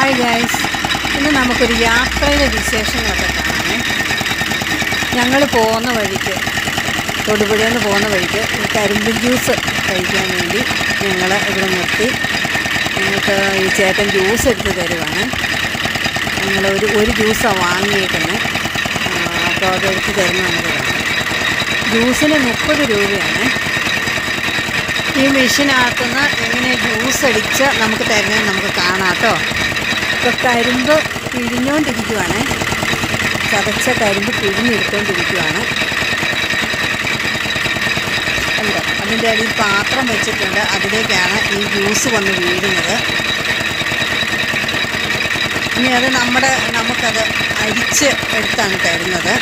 Hi guys ഇന്ന് നമുക്കൊരു യാത്രയുടെ വിശേഷങ്ങളൊക്കെ കാണാമേ ഞങ്ങൾ പോകുന്ന വഴിക്ക് തൊടുപുഴയിൽ നിന്ന് പോകുന്ന വഴിക്ക് കരിമ്പിൻ ജ്യൂസ് കഴിക്കാൻ വേണ്ടി ഞങ്ങൾ ഇവിടെ നിർത്തി. ഞങ്ങൾക്ക് ഈ ചേട്ടൻ ജ്യൂസ് എടുത്ത് തരുവാണ്. ഞങ്ങൾ ഒരു ഒരു ജ്യൂസാണ് വാങ്ങിയേക്കുന്നത് അപ്പോൾ അത് എടുത്ത് തരുന്ന നമുക്ക് ജ്യൂസിന് മുപ്പത് രൂപയാണ്. ഈ മെഷീനകത്തുനിന്ന് എങ്ങനെ ജ്യൂസ് അടിച്ച് നമുക്ക് തരുന്നത് നമുക്ക് കാണാം കേട്ടോ. ഇപ്പോൾ കരിമ്പ് പിഴിഞ്ഞുകൊണ്ടിരിക്കുവാണ് ചതച്ച കരിമ്പ് പിഴിഞ്ഞെടുത്തുകൊണ്ടിരിക്കുവാണ് അല്ല അതിന്റെ അടിയിൽ പാത്രം വെച്ചിട്ടുണ്ട്. അതിലേക്കാണ് ഈ ജ്യൂസ് വന്ന് വീഴുന്നത്. ഇനി അത് നമ്മുടെ നമുക്കത് അരിച്ച് എടുത്താണ് തരുന്നത്.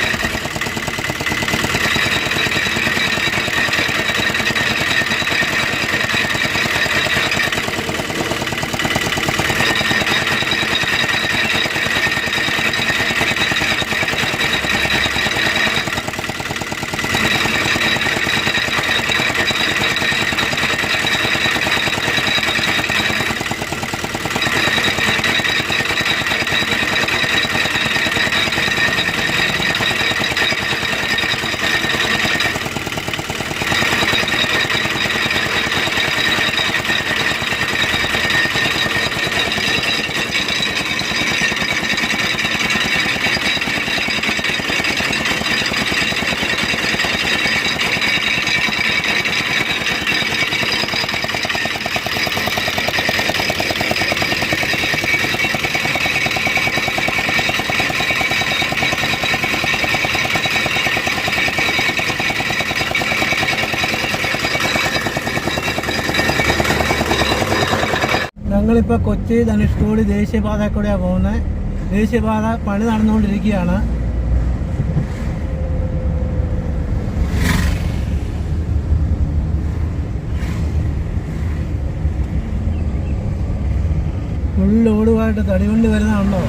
ഞങ്ങളിപ്പോ കൊച്ചി ധനുഷ്കോടി ദേശീയപാത കൂടെയാണ് പോകുന്നത് ദേശീയപാത പണി നടന്നുകൊണ്ടിരിക്കുകയാണ്. ഫുൾ ലോഡുമായിട്ട് തടികൊണ്ട് വരുന്നതാണല്ലോ.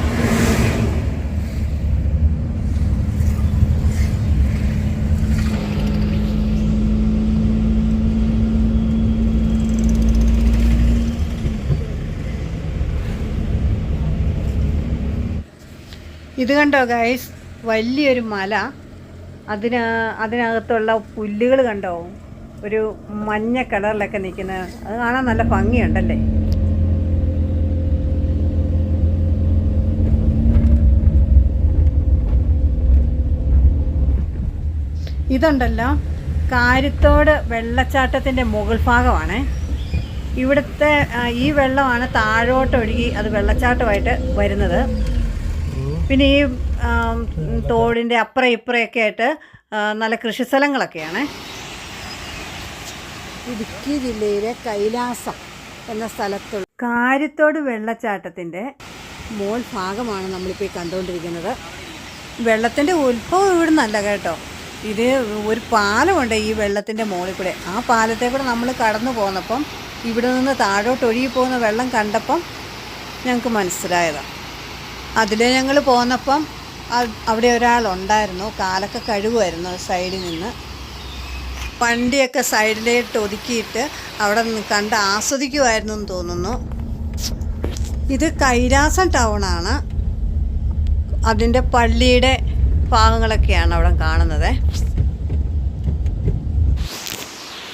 ഇത് കണ്ടോ ഗൈസ് വലിയൊരു മല. അതിന് അതിനകത്തുള്ള പുല്ലുകൾ കണ്ടോ? ഒരു മഞ്ഞ കളറിലൊക്കെ നിൽക്കുന്നത് അത് കാണാൻ നല്ല ഭംഗിയുണ്ടല്ലേ? ഇതുണ്ടല്ലോ കാര്യത്തോട് വെള്ളച്ചാട്ടത്തിന്റെ മുകൾ ഭാഗമാണ്. ഇവിടുത്തെ ഈ വെള്ളമാണ് താഴോട്ടൊഴുകി അത് വെള്ളച്ചാട്ടമായിട്ട് വരുന്നത്. പിന്നെ ഈ തോടിന്റെ അപ്പുറം ഇപ്പുറയൊക്കെ ആയിട്ട് നല്ല നല്ല കൃഷിസ്ഥലങ്ങളൊക്കെയാണ്. ഇടുക്കി ജില്ലയിലെ കൈലാസം എന്ന സ്ഥലത്തുള്ള കാര്യത്തോട് വെള്ളച്ചാട്ടത്തിന്റെ മോൾ ഭാഗമാണ് നമ്മളിപ്പോൾ ഈ കണ്ടുകൊണ്ടിരിക്കുന്നത്. വെള്ളത്തിന്റെ ഉത്ഭവം ഇവിടെ നിന്നല്ല കേട്ടോ. ഇത് ഒരു പാലമുണ്ട് ഈ വെള്ളത്തിന്റെ മുകളിൽ കൂടെ. ആ പാലത്തെ കൂടെ നമ്മൾ കടന്നു പോന്നപ്പം ഇവിടെ നിന്ന് താഴോട്ട് ഒഴുകി പോകുന്ന വെള്ളം കണ്ടപ്പം ഞങ്ങൾക്ക് മനസ്സിലായതാണ് അതിൽ ഞങ്ങൾ പോന്നപ്പം അവിടെ ഒരാളുണ്ടായിരുന്നു. കാലൊക്കെ കഴുകുമായിരുന്നു സൈഡിൽ നിന്ന്. വണ്ടിയൊക്കെ സൈഡിലേട്ട് ഒതുക്കിയിട്ട് അവിടെ കണ്ട് ആസ്വദിക്കുമായിരുന്നു എന്ന് തോന്നുന്നു. ഇത് കൈലാസം ടൗണാണ്. അതിന്റെ പള്ളിയുടെ ഭാഗങ്ങളൊക്കെയാണ് അവിടെ കാണുന്നത്.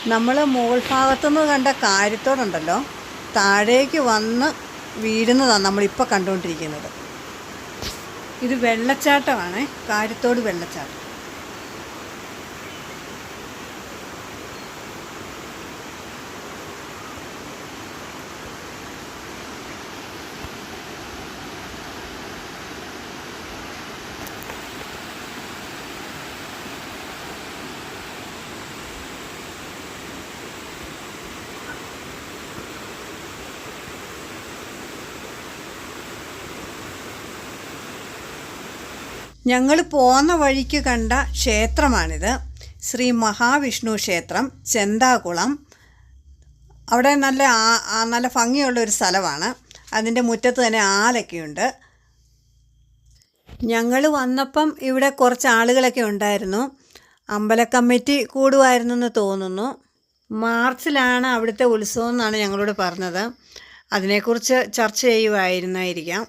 നമ്മൾ മുകൾ ഭാഗത്തുനിന്ന് കണ്ട കാര്യത്തോടുണ്ടല്ലോ. താഴേക്ക് വന്ന് വീഴുന്നതാണ് നമ്മളിപ്പോൾ കണ്ടുകൊണ്ടിരിക്കുന്നത്. ഇത് വെള്ളച്ചാട്ടമാണ്. കാര്യത്തോട് വെള്ളച്ചാട്ടം. ഞങ്ങൾ പോന്ന വഴിക്ക് കണ്ട ക്ഷേത്രമാണിത്. ശ്രീ മഹാവിഷ്ണു ക്ഷേത്രം ചെന്താകുളം. അവിടെ നല്ല ആ- നല്ല ഭംഗിയുള്ള ഒരു സ്ഥലമാണ്. അതിന്റെ മുറ്റത്ത് തന്നെ ആലൊക്കെയുണ്ട്. ഞങ്ങൾ വന്നപ്പം ഇവിടെ കുറച്ച് ആളുകളൊക്കെ ഉണ്ടായിരുന്നു. അമ്പല കമ്മിറ്റി കൂടുമായിരുന്നു എന്ന് തോന്നുന്നു. മാർച്ചിലാണ് അവിടുത്തെ ഉത്സവം എന്നാണ് ഞങ്ങളോട് പറഞ്ഞത്. അതിനെക്കുറിച്ച് ചർച്ച ചെയ്യുമായിരുന്നായിരിക്കാം